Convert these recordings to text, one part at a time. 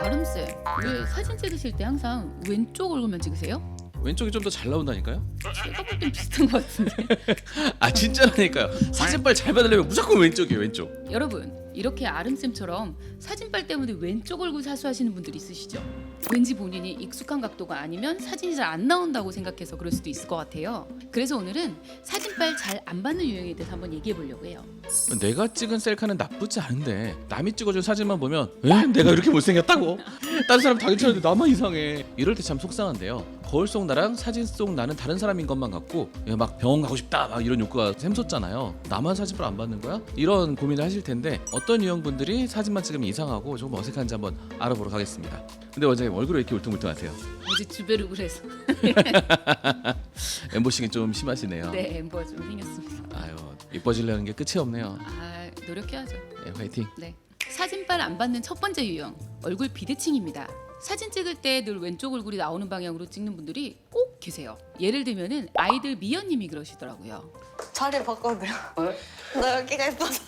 아름쌤 왜 사진 찍으실 때 항상 왼쪽 얼굴만 찍으세요? 왼쪽이 좀 더 잘 나온다니까요? 제가 볼 땐 비슷한 것 같은데 아 진짜라니까요. 사진빨 잘 받으려면 무조건 왼쪽이에요 왼쪽. 여러분 이렇게 아름쌤처럼 사진빨 때문에 왼쪽 얼굴 사수하시는 분들 있으시죠? 왠지 본인이 익숙한 각도가 아니면 사진이 잘 안 나온다고 생각해서 그럴 수도 있을 것 같아요 그래서 오늘은 사진빨 잘 안 받는 유형에 대해서 한번 얘기해 보려고 해요 내가 찍은 셀카는 나쁘지 않은데 남이 찍어준 사진만 보면 에? 내가 이렇게 못생겼다고? 다른 사람 다 괜찮은데 나만 이상해. 이럴 때 참 속상한데요. 거울 속 나랑 사진 속 나는 다른 사람인 것만 같고 야, 막 병원 가고 싶다 막 이런 욕구가 샘솟잖아요. 나만 사진을 안 받는 거야? 이런 고민을 하실 텐데 어떤 유형분들이 사진만 찍으면 이상하고 좀 어색한지 한번 알아보러 가겠습니다. 근데 원장님 얼굴이 왜 이렇게 울퉁불퉁하세요? 어제 주베르 그래서 엠보싱이 좀 심하시네요. 네 엠버가 좀 생겼습니다 아유 이뻐지려는 게 끝이 없네요. 아 노력해야죠 네, 화이팅. 네. 사진빨 안 받는 첫 번째 유형 얼굴 비대칭입니다. 사진 찍을 때 늘 왼쪽 얼굴이 나오는 방향으로 찍는 분들이 꼭 계세요. 예를 들면은 아이들 미연님이 그러시더라고요. 자리 바꿔도 돼요? 나 여기가 예뻐서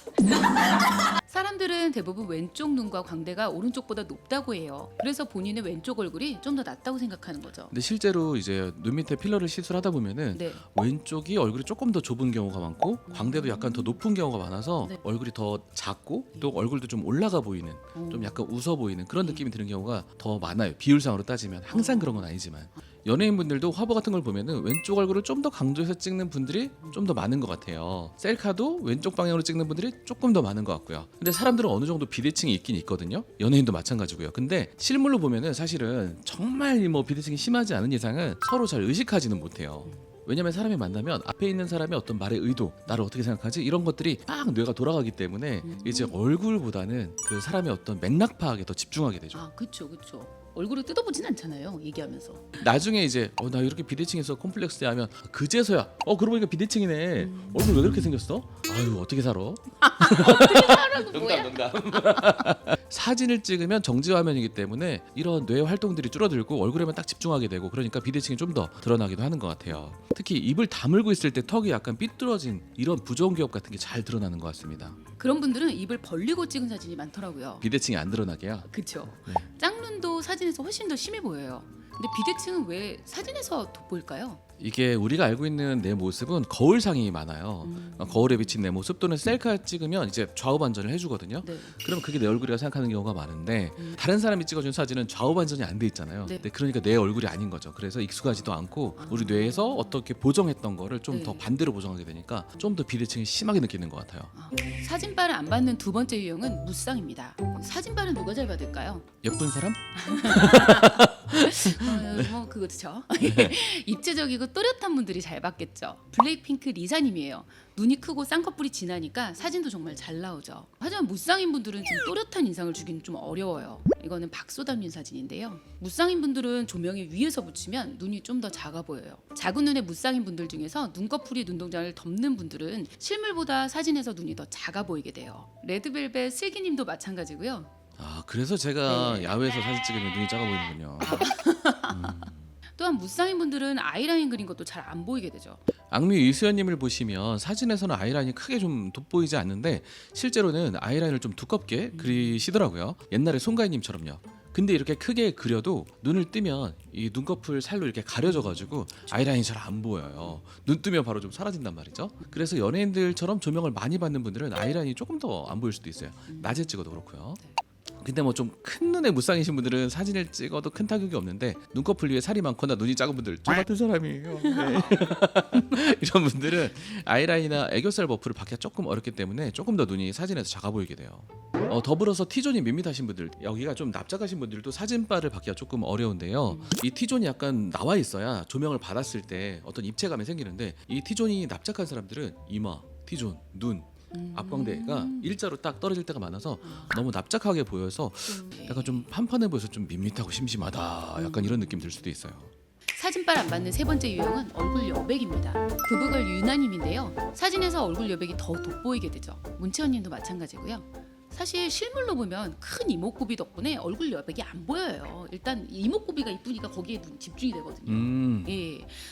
사람들은 대부분 왼쪽 눈과 광대가 오른쪽보다 높다고 해요. 그래서 본인의 왼쪽 얼굴이 좀 더 낫다고 생각하는 거죠. 근데 실제로 이제 눈 밑에 필러를 시술하다 보면은 네. 왼쪽이 얼굴이 조금 더 좁은 경우가 많고 광대도 약간 더 높은 경우가 많아서 네. 얼굴이 더 작고 또 얼굴도 좀 올라가 보이는 어. 좀 약간 웃어 보이는 그런 느낌이 드는 경우가 더 많아요 비율상으로 따지면 항상 그런 건 아니지만 연예인분들도 화보 같은 걸 보면은 왼쪽 얼굴을 좀 더 강조해서 찍는 분들이 좀 더 많은 것 같아요. 셀카도 왼쪽 방향으로 찍는 분들이 조금 더 많은 것 같고요. 근데 사람들은 어느 정도 비대칭이 있긴 있거든요. 연예인도 마찬가지고요. 근데 실물로 보면은 사실은 정말 뭐 비대칭이 심하지 않은 이상은 서로 잘 의식하지는 못해요. 왜냐면 사람이 만나면 앞에 있는 사람의 어떤 말의 의도, 나를 어떻게 생각하지? 이런 것들이 막 뇌가 돌아가기 때문에 이제 얼굴보다는 그 사람의 어떤 맥락 파악에 더 집중하게 되죠. 아 그쵸 그쵸. 얼굴을 뜯어보진 않잖아요. 얘기하면서. 나중에 이제 어, 나 이렇게 비대칭해서 콤플렉스 하면 그제서야 어 그러고 보니까 비대칭이네. 얼굴 왜 그렇게 생겼어? 아유 어떻게 살아? 사라고 뭐야? 농담. 사진을 찍으면 정지 화면이기 때문에 이런 뇌 활동들이 줄어들고 얼굴에만 딱 집중하게 되고 그러니까 비대칭이 좀 더 드러나기도 하는 것 같아요. 특히 입을 다물고 있을 때 턱이 약간 삐뚤어진 이런 부종 기업 같은 게 잘 드러나는 것 같습니다. 그런 분들은 입을 벌리고 찍은 사진이 많더라고요. 비대칭이 안 드러나게요. 그쵸. 네. 짝눈도 사진에 서 훨씬 더 심해 보여요. 근데 비대칭은 왜 사진에서 돋보일까요? 이게 우리가 알고 있는 내 모습은 거울상이 많아요. 음. 어, 거울에 비친 내 모습 또는 셀카 찍으면 이제 좌우 반전을 해주거든요. 네. 그러면 그게 내 얼굴이라 생각하는 경우가 많은데 음. 다른 사람이 찍어준 사진은 좌우 반전이 안 돼 있잖아요. 네. 근데 그러니까 내 얼굴이 아닌 거죠. 그래서 익숙하지도 않고 우리 뇌에서 어떻게 보정했던 거를 좀더 네. 반대로 보정하게 되니까 좀 더 비대칭이 심하게 느끼는 것 같아요. 아, 사진빨을 안 받는 두 번째 유형은 무쌍입니다. 사진빨은 누가 잘 받을까요? 예쁜 사람? 어, 뭐 그거죠. 입체적이고 또렷한 분들이 잘 받겠죠. 블랙핑크 리사님이에요. 눈이 크고 쌍꺼풀이 진하니까 사진도 정말 잘 나오죠. 하지만 무쌍인 분들은 좀 또렷한 인상을 주기는 좀 어려워요. 이거는 박소담님 사진인데요. 무쌍인 분들은 조명이 위에서 붙이면 눈이 좀 더 작아 보여요. 작은 눈의 무쌍인 분들 중에서 눈꺼풀이 눈동자를 덮는 분들은 실물보다 사진에서 눈이 더 작아 보이게 돼요. 레드벨벳 슬기님도 마찬가지고요. 아 그래서 제가 네. 야외에서 사진 찍으면 눈이 작아 보이는군요. 또한 무쌍인 분들은 아이라인 그린 것도 잘 안 보이게 되죠. 악미 이수연님을 보시면 사진에서는 아이라인이 크게 좀 돋보이지 않는데 실제로는 아이라인을 좀 두껍게 그리시더라고요. 옛날에 송가인님처럼요. 근데 이렇게 크게 그려도 눈을 뜨면 이 눈꺼풀 살로 이렇게 가려져가지고 아이라인이 잘 안 보여요. 눈 뜨면 바로 좀 사라진단 말이죠. 그래서 연예인들처럼 조명을 많이 받는 분들은 아이라인이 조금 더 안 보일 수도 있어요. 낮에 찍어도 그렇고요. 근데 뭐 좀 큰 눈의 무쌍이신 분들은 사진을 찍어도 큰 타격이 없는데 눈꺼풀 위에 살이 많거나 눈이 작은 분들 저 같은 사람이에요. 네. 이런 분들은 아이라인이나 애교살 버프를 받기가 조금 어렵기 때문에 조금 더 눈이 사진에서 작아 보이게 돼요. 어, 더불어서 T존이 밋밋하신 분들 여기가 좀 납작하신 분들도 사진빨을 받기가 조금 어려운데요. 이 T존이 약간 나와 있어야 조명을 받았을 때 어떤 입체감이 생기는데 이 T존이 납작한 사람들은 이마, T존, 눈, 앞광대가 일자로 딱 떨어질 때가 많아서 너무 납작하게 보여서 약간 좀 판판해 보여서 좀 밋밋하고 심심하다 약간 이런 느낌 들 수도 있어요. 사진빨 안 받는 세 번째 유형은 얼굴 여백입니다. 부부걸 유나님인데요. 사진에서 얼굴 여백이 더 돋보이게 되죠. 문채원님도 마찬가지고요. 사실 실물로 보면 큰 이목구비 덕분에 얼굴 여백이 안 보여요. 일단 이목구비가 이쁘니까 거기에 눈 집중이 되거든요. 음. 예.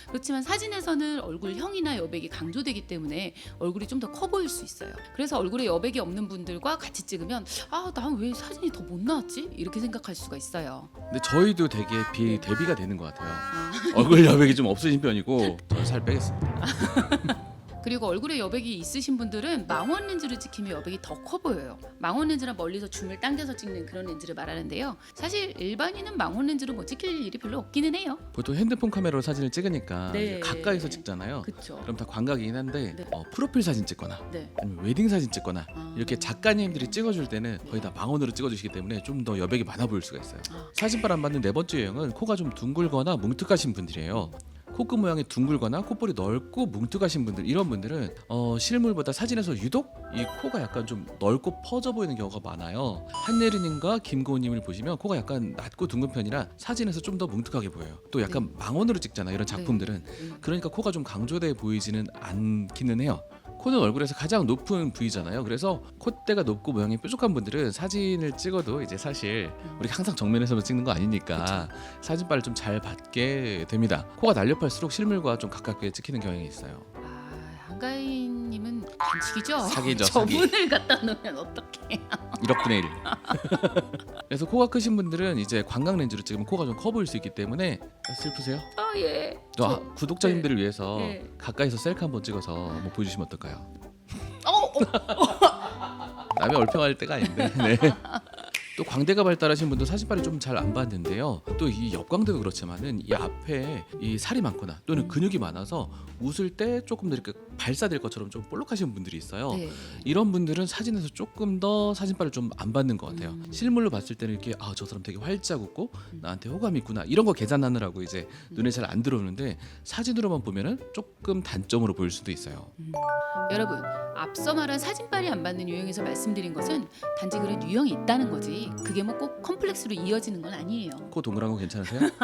그렇지만 사진에서는 얼굴형이나 여백이 강조되기 때문에 얼굴이 좀 더 커 보일 수 있어요. 그래서 얼굴에 여백이 없는 분들과 같이 찍으면 아, 난 왜 사진이 더 못 나왔지? 이렇게 생각할 수가 있어요. 근데 저희도 되게 비, 대비가 되는 것 같아요. 아. 얼굴 여백이 좀 없으신 편이고 저살 빼겠습니다. 그리고 얼굴에 여백이 있으신 분들은 망원 렌즈를 찍히면 여백이 더 커 보여요. 망원 렌즈는 멀리서 줌을 당겨서 찍는 그런 렌즈를 말하는데요. 사실 일반인은 망원 렌즈로 뭐 찍힐 일이 별로 없기는 해요. 보통 핸드폰 카메라로 사진을 찍으니까 네. 이제 가까이서 찍잖아요. 그렇죠. 그럼 다 광각이긴 한데 네. 어, 프로필 사진 찍거나 네. 아니면 웨딩 사진 찍거나 아. 이렇게 작가님들이 찍어줄 때는 거의 다 망원으로 찍어주시기 때문에 좀 더 여백이 많아 보일 수가 있어요. 아. 사진빨 안 받는 네 번째 유형은 코가 좀 둥글거나 뭉툭하신 분들이에요. 코끝 모양이 둥글거나 콧볼이 넓고 뭉툭하신 분들 이런 분들은 어, 실물보다 사진에서 유독 이 코가 약간 좀 넓고 퍼져 보이는 경우가 많아요. 한예리님과 김고은님을 보시면 코가 약간 낮고 둥근 편이라 사진에서 좀 더 뭉툭하게 보여요. 또 약간 망원으로 찍잖아요. 이런 작품들은 음. 그러니까 코가 좀 강조돼 보이지는 않기는 해요. 코는 얼굴에서 가장 높은 부위잖아요. 그래서 콧대가 높고 모양이 뾰족한 분들은 사진을 찍어도 이제 사실 우리 항상 정면에서만 찍는 거 아니니까 사진빨을 좀 잘 받게 됩니다. 코가 날렵할수록 실물과 좀 가깝게 찍히는 경향이 있어요. 아, 한가인님은 반칙이죠. 사기죠, 사기. 저분을 갖다 놓으면 어떡해? 1억분의 1. 그래서 코가 크신 분들은 이제 관광 렌즈로 찍으면 코가 좀 커 보일 수 있기 때문에 슬프세요? 아 예. 또 저- 아, 구독자님들을 위해서 네. 가까이서 셀카 한번 찍어서 한번 보여주시면 어떨까요? 어, 어, 남의 얼평할 때가 아닌데. 네. 또 광대가 발달하신 분도 사진빨이 좀 잘안 받는데요. 또 이 옆광대도 그렇지만은 이 앞에 이 살이 많거나 또는 근육이 많아서 웃을 때 조금 더 이렇게 발사될 것처럼 좀 볼록하신 분들이 있어요. 네. 이런 분들은 사진에서 조금 더 사진빨을 좀 안 받는 것 같아요. 음. 실물로 봤을 때는 이렇게 아 저 사람 되게 활짝 웃고 나한테 호감이 있구나 이런 거 계산하느라고 이제 눈에 잘 안 들어오는데 사진으로만 보면은 조금 단점으로 보일 수도 있어요. 여러분 앞서 말한 사진빨이 안 받는 유형에서 말씀드린 것은 단지 그런 유형이 있다는 거지 그게 뭐 꼭 컴플렉스로 이어지는 건 아니에요. 코 동그란 거 괜찮으세요?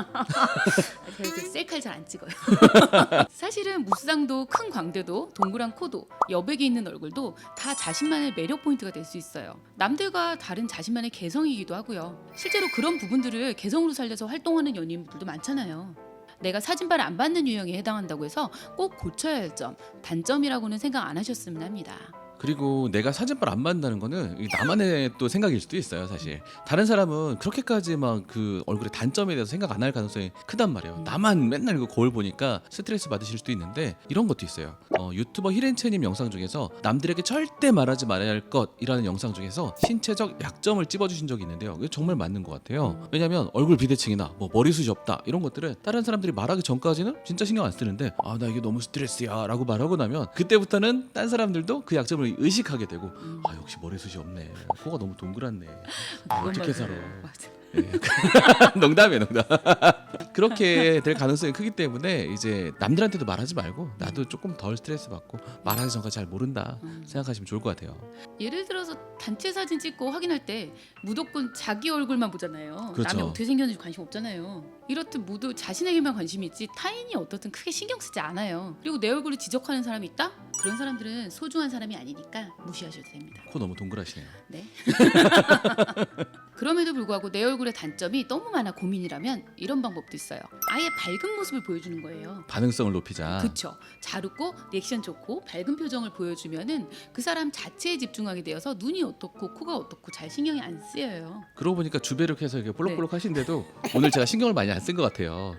제가 그 셀카를 잘 안 찍어요. 사실은 무쌍도 큰 광대도 동그란 코도 여백이 있는 얼굴도 다 자신만의 매력 포인트가 될 수 있어요. 남들과 다른 자신만의 개성이기도 하고요. 실제로 그런 부분들을 개성으로 살려서 활동하는 연예인분들도 많잖아요. 내가 사진빨 안 받는 유형에 해당한다고 해서 꼭 고쳐야 할 점, 단점이라고는 생각 안 하셨으면 합니다. 그리고 내가 사진빨 안 받는다는 거는 이 나만의 또 생각일 수도 있어요 사실. 다른 사람은 그렇게까지 막 그 얼굴의 단점에 대해서 생각 안 할 가능성이 크단 말이에요. 나만 맨날 그 거울 보니까 스트레스 받으실 수도 있는데 이런 것도 있어요. 어, 유튜버 히렌체님 영상 중에서 남들에게 절대 말하지 말아야 할 것이라는 영상 중에서 신체적 약점을 찝어주신 적이 있는데요. 이게 정말 맞는 것 같아요. 왜냐면 얼굴 비대칭이나 뭐 머리숱이 없다 이런 것들은 다른 사람들이 말하기 전까지는 진짜 신경 안 쓰는데 아 나 이게 너무 스트레스야 라고 말하고 나면 그때부터는 딴 사람들도 그 약점을 의식하게 되고 아 역시 머리숱이 없네 코가 너무 동그랗네 아, 그건 어떻게 맞아요. 살아 맞아. 네. 농담이에요 농담 그렇게 될 가능성이 크기 때문에 이제 남들한테도 말하지 말고 나도 조금 덜 스트레스 받고 말하기 전까지 잘 모른다 음. 생각하시면 좋을 것 같아요 예를 들어서 단체 사진 찍고 확인할 때 무조건 자기 얼굴만 보잖아요. 그렇죠. 남이 어떻게 생겼는지 관심 없잖아요. 이렇듯 모두 자신에게만 관심이 있지 타인이 어떻든 크게 신경 쓰지 않아요. 그리고 내 얼굴을 지적하는 사람이 있다? 그런 사람들은 소중한 사람이 아니니까 무시하셔도 됩니다. 코 너무 동그라시네요 네. 그럼에도 불구하고 내 얼굴의 단점이 너무 많아 고민이라면 이런 방법도 있어요. 아예 밝은 모습을 보여주는 거예요. 반응성을 높이자 그쵸. 잘 웃고 리액션 좋고 밝은 표정을 보여주면은 그 사람 자체에 집중하게 되어서 눈이 어떻고 코가 어떻고 잘 신경이 안 쓰여요. 그러고 보니까 주베륵해서 이렇게 볼록볼록 네. 하신데도 오늘 제가 신경을 많이 안 쓴 것 같아요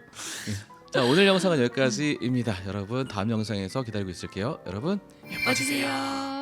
네. 자 오늘 영상은 여기까지입니다 여러분 다음 영상에서 기다리고 있을게요 여러분 예뻐지세요.